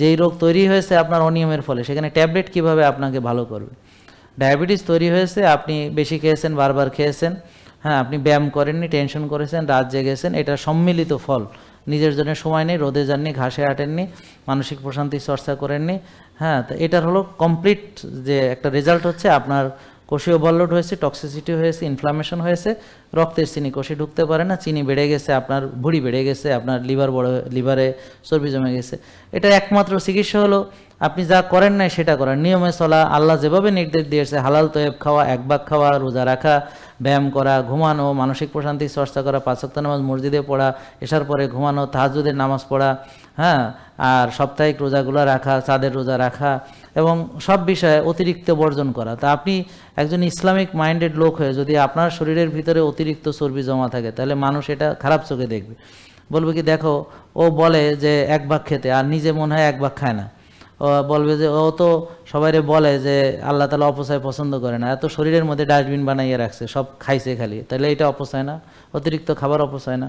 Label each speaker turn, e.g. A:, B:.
A: যেই রোগ তৈরি হয়েছে আপনার অনিয়মের ফলে, সেখানে ট্যাবলেট কীভাবে আপনাকে ভালো করবে? ডায়াবেটিস তৈরি হয়েছে, আপনি বেশি খেয়েছেন, বারবার খেয়েছেন হ্যাঁ আপনি ব্যায়াম করেননি, টেনশন করেছেন, রাত জেগেছেন, এটা সম্মিলিত ফল। নিজের জন্য সময় নেই, রোদে যাননি, ঘাসে হাঁটেননি, মানসিক প্রশান্তি চর্চা করেননি হ্যাঁ তো এটার হলো কমপ্লিট যে একটা রেজাল্ট হচ্ছে আপনার কোষীয় বল্লড হয়েছে টক্সিসিটি হয়েছে ইনফ্লামেশন হয়েছে, রক্তের চিনি কোষে ঢুকতে পারে না, চিনি বেড়ে গেছে, আপনার ভুঁড়ি বেড়ে গেছে, আপনার লিভার বড় লিভারে চর্বি জমে গেছে। এটা একমাত্র চিকিৎসা হলো, আপনি যা করেন নাই সেটা করেন। নিয়মে চলা, আল্লাহ যেভাবে নির্দেশ দিয়েছে, হালাল তয়েব খাওয়া, এক ভাগ খাওয়া, রোজা রাখা, ব্যায়াম করা, ঘুমানো, মানসিক প্রশান্তি, চর্চা করা পাঁচক্ত নামাজ মসজিদে পড়া, এসার পরে ঘুমানো তাহাজুদের নামাজ পড়া হ্যাঁ আর সাপ্তাহিক রোজাগুলো রাখা, চাঁদের রোজা রাখা এবং সব বিষয়ে অতিরিক্ত বর্জন করা। তা আপনি একজন ইসলামিক মাইন্ডেড লোক হয়ে যদি আপনার শরীরের ভিতরে অতিরিক্ত চর্বি জমা থাকে, তাহলে মানুষ এটা খারাপ চোখে দেখবে। বলবে কি, দেখো, ও বলে যে এক ভাগ খেতে, আর নিজে মনে হয় এক ভাগ খায় না। ও বলবে যে, ও তো সবাইরে বলে যে আল্লাহ তালা অপচয় পছন্দ করে না, এত শরীরের মধ্যে ডাস্টবিন বানাইয়ে রাখছে, সব খাইছে খালি। তাহলে এটা অপচয় না? অতিরিক্ত খাবার অপচয় না?